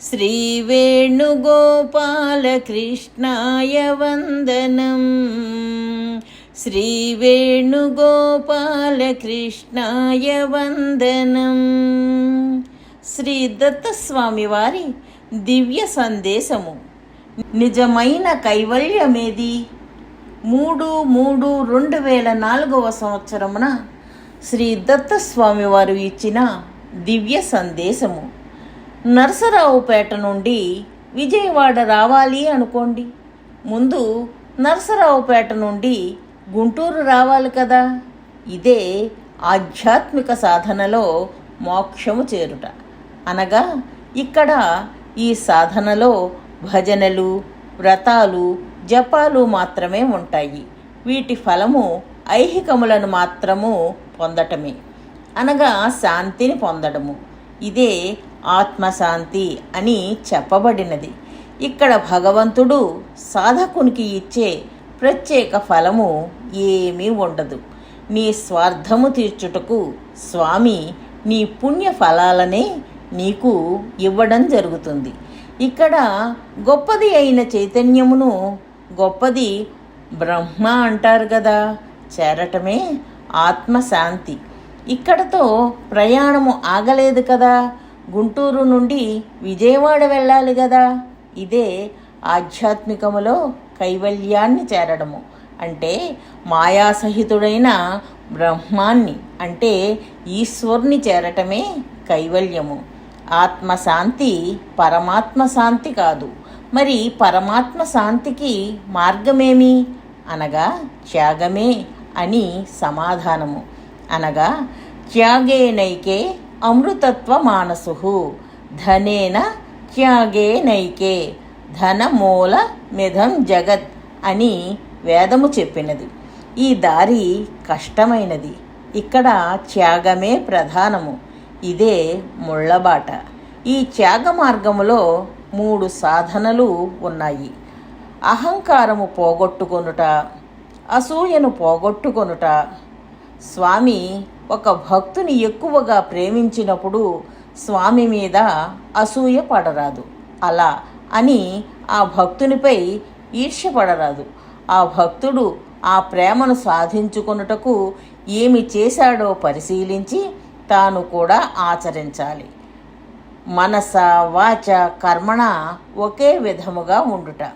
श्रीवेणुगोपालकृष्णाय वन्दनम् శ్రీవేణుగోపాలకృష్ణాయ వందనం శ్రీ దత్తస్వామి వారి దివ్య సందేశము నిజమైన కైవల్యమేది మూడు మూడు రెండు వేల నాలుగవ సంవత్సరమున శ్రీ దత్తస్వామి వారు ఇచ్చిన దివ్య సందేశము నరసరావుపేట నుండి విజయవాడ రావాలి అనుకోండి. ముందు నరసరావుపేట నుండి గుంటూరు రావాలి కదా. ఇదే ఆధ్యాత్మిక సాధనలో మోక్షము చేరుట. అనగా ఇక్కడ ఈ సాధనలో భజనలు వ్రతాలు జపాలు మాత్రమే ఉంటాయి. వీటి ఫలము ఐహికములను మాత్రము పొందటమే. అనగా శాంతిని పొందడము. ఇదే ఆత్మశాంతి అని చెప్పబడినది. ఇక్కడ భగవంతుడు సాధకునికి ఇచ్చే ప్రత్యేక ఫలము ఏమీ ఉండదు. నీ స్వార్థము తీర్చుటకు స్వామి నీ పుణ్య ఫలాలనే నీకు ఇవ్వడం జరుగుతుంది. ఇక్కడ గొప్పది అయిన చైతన్యమును గొప్పది బ్రహ్మ అంటారు కదా. చేరటమే ఆత్మశాంతి. ఇక్కడతో ప్రయాణము ఆగలేదు కదా. గుంటూరు నుండి విజయవాడ వెళ్ళాలి కదా. ఇదే ఆధ్యాత్మికములో కైవల్యాన్ని చేరడము. అంటే మాయాసహితుడైన బ్రహ్మాన్ని అంటే ఈశ్వరుని చేరటమే కైవల్యము. ఆత్మశాంతి పరమాత్మ శాంతి కాదు. మరి పరమాత్మ శాంతికి మార్గమేమి? అనగా త్యాగమే అని సమాధానము. అనగా త్యాగేనైకే అమృతత్వ మానసు ధనేన త్యాగేనైకే ధనమూల మిథం జగత్ అని వేదము చెప్పినది. ఈ దారి కష్టమైనది. ఇక్కడ త్యాగమే ప్రధానము. ఇదే ముళ్ళబాట. ఈ త్యాగ మార్గములో మూడు సాధనలు ఉన్నాయి. అహంకారము పోగొట్టుకొనుట అసూయను పోగొట్టుకొనుట స్వామి ఒక భక్తుని ఎక్కువగా ప్రేమించినప్పుడు స్వామి మీద అసూయ పడరాదు. అలా అని ఆ భక్తునిపై ఈర్ష్యపడరాదు ఆ భక్తుడు ఆ ప్రేమను సాధించుకొనుటకు ఏమి చేశాడో పరిశీలించి తాను కూడా ఆచరించాలి. మనస వాచ కర్మణ ఒకే విధముగా ఉండుట.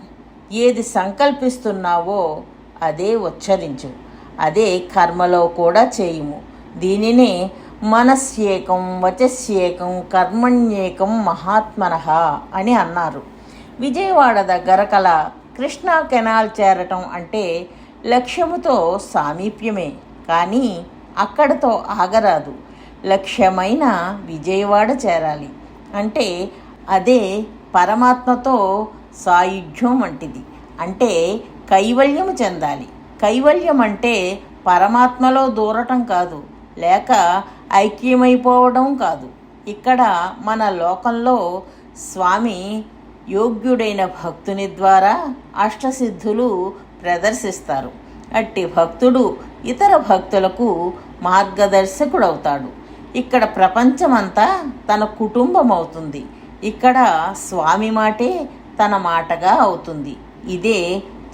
ఏది సంకల్పిస్తున్నావో అదే ఉచ్చరించు అదే కర్మలో కూడా చేయుము. దీనినే మనస్యేకం వచస్యేకం కర్మణ్యేకం మహాత్మన అని అన్నారు. విజయవాడ దగ్గర కల కృష్ణా కెనాల్ చేరటం అంటే లక్ష్యముతో సామీప్యమే. కానీ అక్కడతో ఆగరాదు. లక్ష్యమైన విజయవాడ చేరాలి. అంటే అదే పరమాత్మతో సాయుధ్యం వంటిది. అంటే కైవల్యము చెందాలి. కైవల్యం అంటే పరమాత్మలో దూరటం కాదు లేక ఐక్యమైపోవడం కాదు. ఇక్కడ మన లోకంలో స్వామి యోగ్యుడైన భక్తుని ద్వారా అష్టసిద్ధులు ప్రదర్శిస్తారు. అట్టి భక్తుడు ఇతర భక్తులకు మార్గదర్శకుడవుతాడు. ఇక్కడ ప్రపంచమంతా తన కుటుంబం అవుతుంది ఇక్కడ స్వామి మాటే తన మాటగా అవుతుంది. ఇదే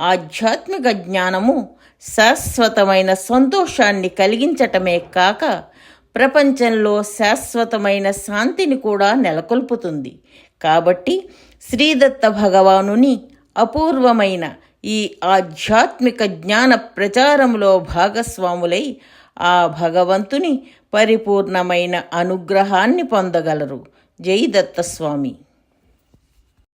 ఆధ్యాత్మిక జ్ఞానము శాశ్వతమైన సంతోషాన్ని కలిగించటమే కాక ప్రపంచంలో శాశ్వతమైన శాంతిని కూడా నెలకొల్పుతుంది. కాబట్టి శ్రీదత్త భగవానుని అపూర్వమైన ఈ ఆధ్యాత్మిక జ్ఞాన ప్రచారంలో భాగస్వాములై ఆ భగవంతుని పరిపూర్ణమైన అనుగ్రహాన్ని పొందగలరు. జై దత్తస్వామి.